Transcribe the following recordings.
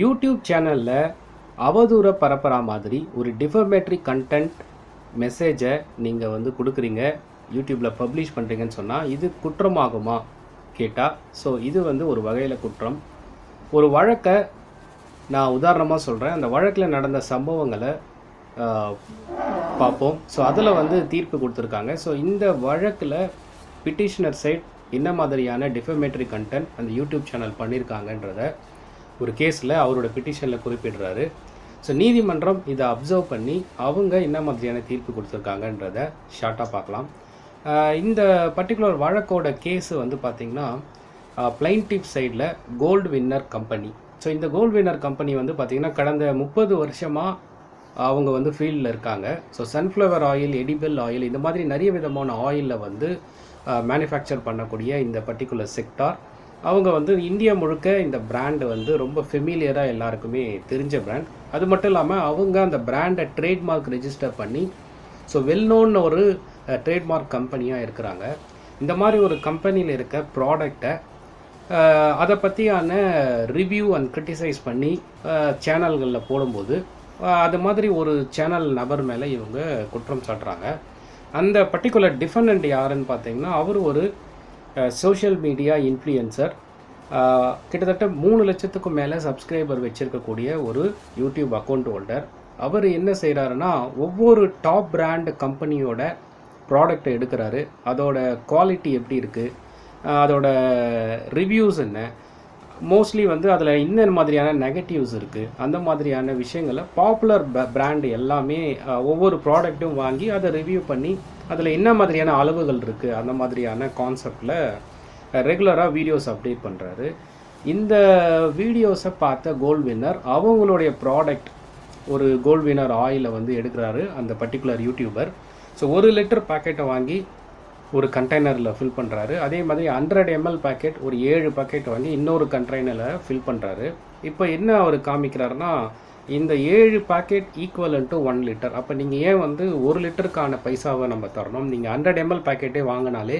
YouTube சேனலில் அவதூற பரப்புகிற மாதிரி ஒரு டிஃபர்மேட்ரி கண்டென்ட் மெசேஜை நீங்கள் வந்து கொடுக்குறீங்க. யூடியூப்பில் பப்ளிஷ் பண்ணுறீங்கன்னு சொன்னால் இது குற்றமாகுமா கேட்டால் ஸோ இது வந்து ஒரு வகையில் குற்றம். ஒரு வழக்கை நான் உதாரணமாக சொல்கிறேன் அந்த வழக்கில் நடந்த சம்பவங்களை பார்ப்போம். ஸோ அதில் வந்து தீர்ப்பு கொடுத்துருக்காங்க. ஸோ இந்த வழக்கில் பிட்டிஷனர் சைட் என்ன மாதிரியான டிஃபமேட்டரி கண்டென்ட் அந்த யூடியூப் சேனல் பண்ணியிருக்காங்கன்றத ஒரு கேஸில் அவரோட பிட்டிஷனில் குறிப்பிடுறாரு. ஸோ நீதிமன்றம் இதை அப்சர்வ் பண்ணி அவங்க என்ன மாதிரியான தீர்ப்பு கொடுத்துருக்காங்கன்றத ஷார்ட்டாக பார்க்கலாம். இந்த பர்டிகுலர் வழக்கோட கேஸு வந்து பார்த்திங்கன்னா பிளைன்டிப் சைடில் கோல்டு வின்னர் கம்பெனி ஸோ இந்த கோல்டு வின்னர் கம்பெனி வந்து பார்த்திங்கன்னா கடந்த முப்பது வருஷமாக அவங்க வந்து ஃபீல்டில் இருக்காங்க. So sunflower oil edible oil இந்த மாதிரி நிறைய விதமான ஆயிலில் வந்து மேனுஃபேக்சர் பண்ணக்கூடிய இந்த பர்டிகுலர் செக்டார் அவங்க வந்து இந்தியா முழுக்க இந்த பிராண்டு வந்து ரொம்ப ஃபெமிலியராக எல்லாருக்குமே தெரிஞ்ச பிராண்ட் அது மட்டும் இல்லாமல் அவங்க அந்த பிராண்டை ட்ரேட்மார்க் ரெஜிஸ்டர் பண்ணி ஸோ வெல் நோன் ஒரு ட்ரேட்மார்க் கம்பெனியாக இருக்கிறாங்க. இந்த மாதிரி ஒரு கம்பெனியில் இருக்க ப்ராடக்டை அதை பற்றியான ரிவ்யூ அண்ட் க்ரிட்டிசைஸ் பண்ணி சேனல்களில் போடும்போது அது மாதிரி ஒரு சேனல் நபர் மேலே இவங்க குற்றம் சாட்டுறாங்க. அந்த பர்டிகுலர் டிஃபனண்ட் யாருன்னு பார்த்தீங்கன்னா அவர் ஒரு சோஷியல் மீடியா இன்ஃப்ளூயன்சர் கிட்டத்தட்ட மூணு லட்சத்துக்கும் மேலே சப்ஸ்கிரைபர் வச்சிருக்கக்கூடிய ஒரு யூடியூப் அக்கௌண்ட் ஹோல்டர் அவர் என்ன செய்கிறாருன்னா ஒவ்வொரு டாப் பிராண்ட் கம்பெனியோட ப்ராடக்ட்டை எடுக்கிறாரு. அதோட குவாலிட்டி எப்படி இருக்குது அதோட ரிவ்யூஸ் என்ன? மோஸ்ட்லி வந்து அதில் இன்னொரு மாதிரியான நெகட்டிவ்ஸ் இருக்குது அந்த மாதிரியான விஷயங்களை பாப்புலர் பிராண்ட் எல்லாமே ஒவ்வொரு ப்ராடக்ட்டும் வாங்கி அதை ரிவ்யூ பண்ணி அதில் என்ன மாதிரியான அளவுகள் இருக்குது அந்த மாதிரியான கான்செப்டில் ரெகுலராக வீடியோஸ் அப்டேட் பண்ணுறாரு இந்த வீடியோஸை பார்த்த கோல்ட் வின்னர் அவங்களுடைய ப்ராடக்ட் ஒரு கோல்ட் வின்னர் ஆயிலை வந்து எடுக்கிறாரு அந்த பர்டிகுலர் யூடியூபர் ஸோ ஒரு லிட்டர் பாக்கெட்டை வாங்கி ஒரு கண்டெய்னரில் ஃபில் பண்ணுறாரு அதே மாதிரி ஹண்ட்ரட் எம்எல் பாக்கெட் ஒரு ஏழு பாக்கெட் வாங்கி இன்னொரு கண்டெய்னரில் ஃபில் பண்ணுறாரு இப்போ என்ன அவர் காமிக்கிறாருன்னா இந்த ஏழு packet equal to one litre அப்போ நீங்கள் ஏன் வந்து ஒரு லிட்டருக்கான பைசாவை நம்ம தரணும்? நீங்கள் ஹண்ட்ரட் எம்எல் பாக்கெட்டே வாங்கினாலே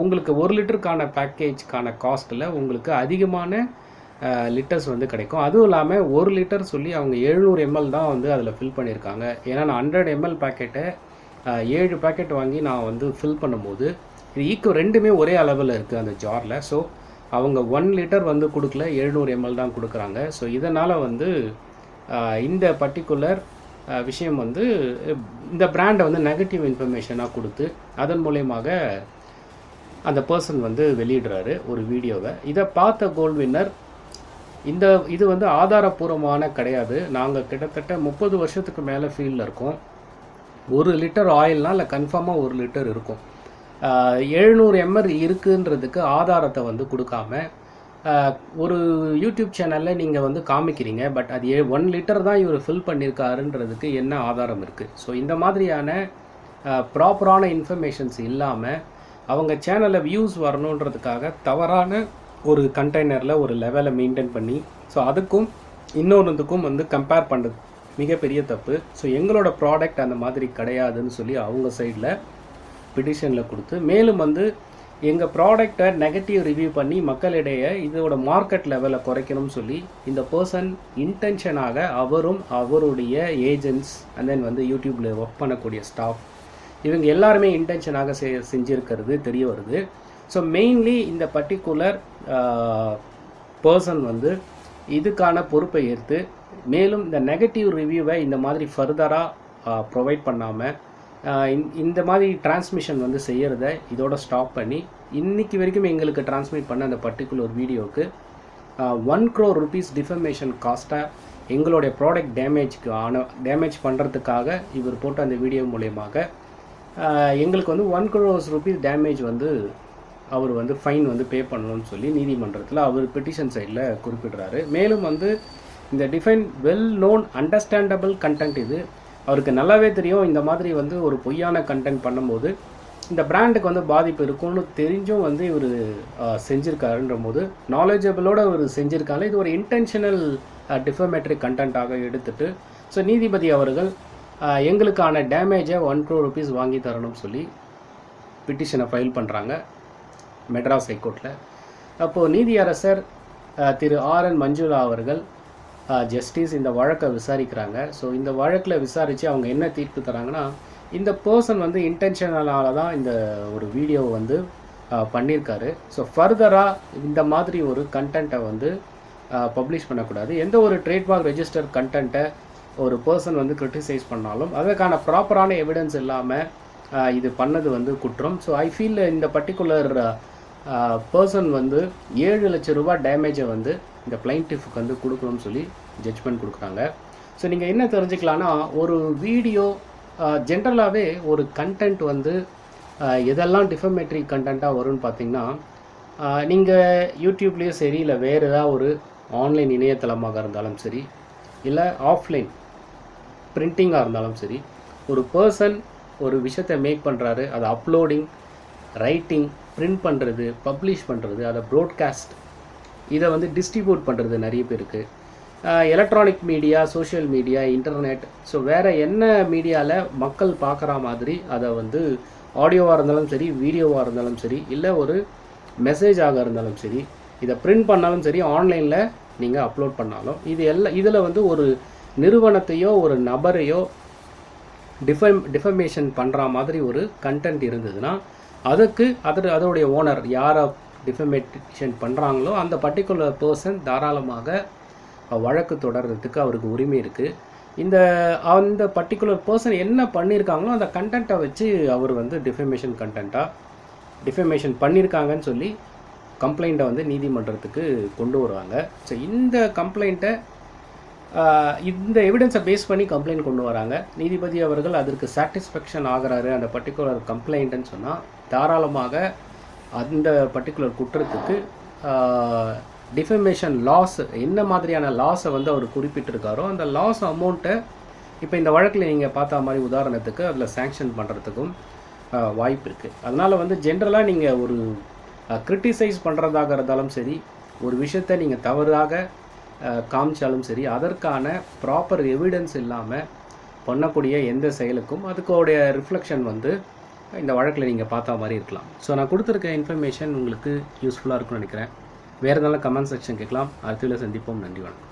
உங்களுக்கு ஒரு லிட்டருக்கான பேக்கேஜ்க்கான காஸ்ட்டில் உங்களுக்கு அதிகமான லிட்டர்ஸ் வந்து கிடைக்கும். அதுவும் இல்லாமல் ஒரு லிட்டர் சொல்லி அவங்க எழுநூறு எம்எல் தான் வந்து அதில் ஃபில் பண்ணியிருக்காங்க ஏன்னா நான் ஹண்ட்ரட் எம்எல் பாக்கெட்டை ஏழு பேக்கெட் வாங்கி நான் வந்து ஃபில் பண்ணும்போது இது ஈக்குவல் ரெண்டுமே ஒரே அளவில் இருக்குது அந்த ஜாரில் ஸோ அவங்க ஒன் லிட்டர் வந்து கொடுக்கல எழுநூறு எம்எல் தான் கொடுக்குறாங்க. ஸோ இதனால் வந்து இந்த பர்டிகுலர் விஷயம் வந்து இந்த பிராண்டை வந்து நெகட்டிவ் இன்ஃபர்மேஷனாக கொடுத்து அதன் மூலயமாக அந்த பர்சன் வந்து வெளியிடுறாரு ஒரு வீடியோவை. இதை பார்த்த கோல்ட் வின்னர் இந்த இது வந்து ஆதாரபூர்வமான கிடையாது. நாங்கள் கிட்டத்தட்ட முப்பது வருஷத்துக்கு மேலே ஃபீல்டில் இருக்கோம். ஒரு லிட்டர் ஆயில்னால் இல்லை கன்ஃபார்மாக ஒரு லிட்டர் இருக்கும். எழுநூறு எம்எல் இருக்குன்றதுக்கு ஆதாரத்தை வந்து கொடுக்காம ஒரு யூடியூப் சேனலில் நீங்கள் வந்து காமிக்கிறீங்க பட் அது ஏ ஒன் லிட்டர் தான் இவர் ஃபில் பண்ணியிருக்காருன்றதுக்கு என்ன ஆதாரம் இருக்குது ஸோ இந்த மாதிரியான ப்ராப்பரான இன்ஃபர்மேஷன்ஸ் இல்லாமல் அவங்க சேனலில் வியூஸ் வரணுன்றதுக்காக தவறான ஒரு கண்டெய்னரில் ஒரு லெவலை மெயின்டைன் பண்ணி ஸோ அதுக்கும் இன்னொன்றுக்கும் வந்து கம்பேர் பண்ணுறது மிகப்பெரிய தப்பு. ஸோ எங்களோட ப்ராடக்ட் அந்த மாதிரி கிடையாதுன்னு சொல்லி அவங்க சைடில் பிடிஷனில் கொடுத்து மேலும் வந்து எங்கள் ப்ராடக்டை நெகட்டிவ் ரிவ்யூ பண்ணி மக்களிடையே இதோட மார்க்கெட் லெவலை குறைக்கணும்னு சொல்லி இந்த பர்சன் இன்டென்ஷனாக அவரும் அவருடைய ஏஜென்ட்ஸ் அண்ட் தென் வந்து யூடியூப்பில் ஒர்க் பண்ணக்கூடிய ஸ்டாஃப் இவங்க எல்லாருமே இன்டென்ஷனாக செ செஞ்சுருக்கிறது தெரிய வருது. ஸோ மெயின்லி இந்த பர்டிகுலர் பர்சன் வந்து இதுக்கான பொறுப்பை ஏற்று மேலும் இந்த நெகட்டிவ் ரிவ்யூவை இந்த மாதிரி ஃபர்தராக ப்ரொவைட் பண்ணாமல் இந்த மாதிரி டிரான்ஸ்மிஷன் வந்து செய்கிறத இதோட ஸ்டாப் பண்ணி இன்றைக்கி வரைக்கும் எங்களுக்கு டிரான்ஸ்மிட் பண்ண அந்த பர்டிகுலர் வீடியோவுக்கு ஒன் க்ரோர் ருபீஸ் டிஃபர்மேஷன் காஸ்ட்டாக எங்களுடைய ப்ராடக்ட் டேமேஜ்க்கு ஆன டேமேஜ் பண்ணுறதுக்காக இவர் போட்ட அந்த வீடியோ மூலயமாக எங்களுக்கு வந்து ஒன் க்ரோஸ் ருபீஸ் டேமேஜ் வந்து அவர் வந்து ஃபைன் வந்து பே பண்ணணும்னு சொல்லி நீதிமன்றத்தில் அவர் பெட்டிஷன் சைடில் குறிப்பிடுறாரு. மேலும் வந்து இந்த define well known understandable content இது. அவருக்கு நல்லாவே தெரியும். இந்த மாதிரி வந்து ஒரு பொய்யான கண்டென்ட் பண்ணும்போது இந்த பிராண்டுக்கு வந்து பாதிப்பு இருக்கும்னு தெரிஞ்சும் வந்து இவர் செஞ்சுருக்காருன்ற போது நாலேஜபிளோட இவர் செஞ்சுருக்காங்க இது ஒரு இன்டென்ஷனல் டிஃபமேட்ரி கண்டென்ட்டாக எடுத்துட்டு ஸோ நீதிபதி அவர்கள் எங்களுக்கான டேமேஜை ஒன் க்ரோ ருபீஸ் வாங்கி தரணும்னு சொல்லி பிட்டிஷனை ஃபைல் பண்ணுறாங்க மெட்ராஸ் ஹைகோர்ட்டில் அப்போது நீதியரசர் திரு ஆர் என் மஞ்சுளா அவர்கள் ஜஸ்டிஸ் இந்த வழக்கை விசாரிக்கிறாங்க. ஸோ இந்த வழக்கில் விசாரித்து அவங்க என்ன தீர்ப்பு தராங்கன்னா இந்த பர்சன் வந்து இன்டென்ஷனலால தான் இந்த ஒரு வீடியோ வந்து பண்ணியிருக்காரு ஸோ ஃபர்தராக இந்த மாதிரி ஒரு கண்டென்ட்டை வந்து பப்ளிஷ் பண்ணக்கூடாது. எந்த ஒரு ட்ரேட்மார்க் ரெஜிஸ்டர் கண்டென்ட்டை ஒரு பர்சன் வந்து கிரிட்டிசைஸ் பண்ணாலும் அதற்கான ப்ராப்பரான எவிடன்ஸ் இல்லாமல் இது பண்ணது வந்து குற்றம். ஸோ ஐ ஃபீல் இந்த பர்டிகுலர் பர்சன் வந்து ஏழு லட்சம் ரூபாய் டேமேஜை வந்து இந்த பிளைன்டிஃப்க்கு வந்து கொடுக்கணும்னு சொல்லி ஜட்ஜ்மெண்ட் கொடுக்குறாங்க. ஸோ நீங்கள் என்ன தெரிஞ்சுக்கலான்னா ஒரு வீடியோ ஜென்ரலாகவே ஒரு கண்டென்ட் வந்து எதெல்லாம் டிஃபமேட்ரி கண்டென்ட்டாக வரும்னு பார்த்தீங்கன்னா நீங்கள் யூடியூப்லேயும் சரி இல்லை வேறு ஏதாவது ஒரு ஆன்லைன் இணையதளமாக இருந்தாலும் சரி இல்லை ஆஃப்லைன் பிரிண்டிங்காக இருந்தாலும் சரி ஒரு பர்சன் ஒரு விஷயத்தை மேக் பண்ணுறாரு அது அப்லோடிங் ரைட்டிங் பிரிண்ட் பண்ணுறது பப்ளிஷ் பண்ணுறது அதை ப்ரோட்காஸ்ட் இதை வந்து டிஸ்ட்ரிபியூட் பண்ணுறது நிறைய பேருக்கு. Electronic media social media internet so வேறு என்ன மீடியாவில் மக்கள் பார்க்குற மாதிரி அதை வந்து ஆடியோவாக இருந்தாலும் சரி வீடியோவாக இருந்தாலும் சரி இல்லை ஒரு மெசேஜாக இருந்தாலும் சரி இதை பிரிண்ட் பண்ணாலும் சரி ஆன்லைனில் நீங்கள் அப்லோட் பண்ணாலும் இது எல்லாம் இதில் வந்து ஒரு நிறுவனத்தையோ ஒரு நபரையோ டிஃபம் டிஃபமேஷன் பண்ணுற மாதிரி ஒரு கண்டென்ட் இருந்ததுன்னா அதுக்கு அது அதோடைய ஓனர் யாரை டிஃபமேஷன் பண்ணுறாங்களோ அந்த பர்டிகுலர் பர்சன் தாராளமாக வழக்கு தொடர்றதுக்கு அவருக்கு உரிமை இருக்குது இந்த அந்த பர்டிகுலர் பர்சன் என்ன பண்ணியிருக்காங்களோ அந்த கண்டென்ட்டை வச்சு அவர் வந்து டிஃபமேஷன் கண்டென்ட்டாக டிஃபமேஷன் பண்ணியிருக்காங்கன்னு சொல்லி கம்ப்ளைண்ட்டை வந்து நீதிமன்றத்துக்கு கொண்டு வருவாங்க. ஸோ இந்த கம்ப்ளைண்ட்டை இந்த எவிடன்ஸை பேஸ் பண்ணி கம்ப்ளைண்ட் கொண்டு வராங்க. நீதிபதி அவர்கள் அதற்கு சாட்டிஸ்ஃபேக்ஷன் ஆகிறாரு. அந்த பர்டிகுலர் கம்ப்ளைண்ட்டுன்னு சொன்னால் தாராளமாக அந்த பர்டிகுலர் குற்றத்துக்கு டிஃபமேஷன் லாஸ் என்ன மாதிரியான லாஸை வந்து அவர் குறிப்பிட்டிருக்காரோ அந்த லாஸ் அமௌண்ட்டை இப்போ இந்த வழக்கில் நீங்கள் பார்த்த மாதிரி உதாரணத்துக்கு அதில் சேங்ஷன் பண்ணுறதுக்கும் வாய்ப்பு இருக்குது அதனால் வந்து ஜென்ரலாக நீங்கள் ஒரு க்ரிட்டிசைஸ் பண்ணுறதாக இருந்தாலும் சரி ஒரு விஷயத்தை நீங்கள் தவறாக காமிச்சாலும் சரி அதற்கான ப்ராப்பர் எவிடன்ஸ் இல்லாமல் பண்ணக்கூடிய எந்த செயலுக்கும் அதுக்கோடைய ரிஃப்ளெக்ஷன் வந்து இந்த வழக்கில் நீங்கள் பார்த்த மாதிரி இருக்கலாம். ஸோ நான் கொடுத்துருக்க இன்ஃபர்மேஷன் உங்களுக்கு யூஸ்ஃபுல்லாக இருக்கும்னு நினைக்கிறேன். வேறு எதனால கமெண்ட் செக்ஷன் கேட்கலாம். அடுத்த சந்திப்போம். நன்றி வணக்கம்.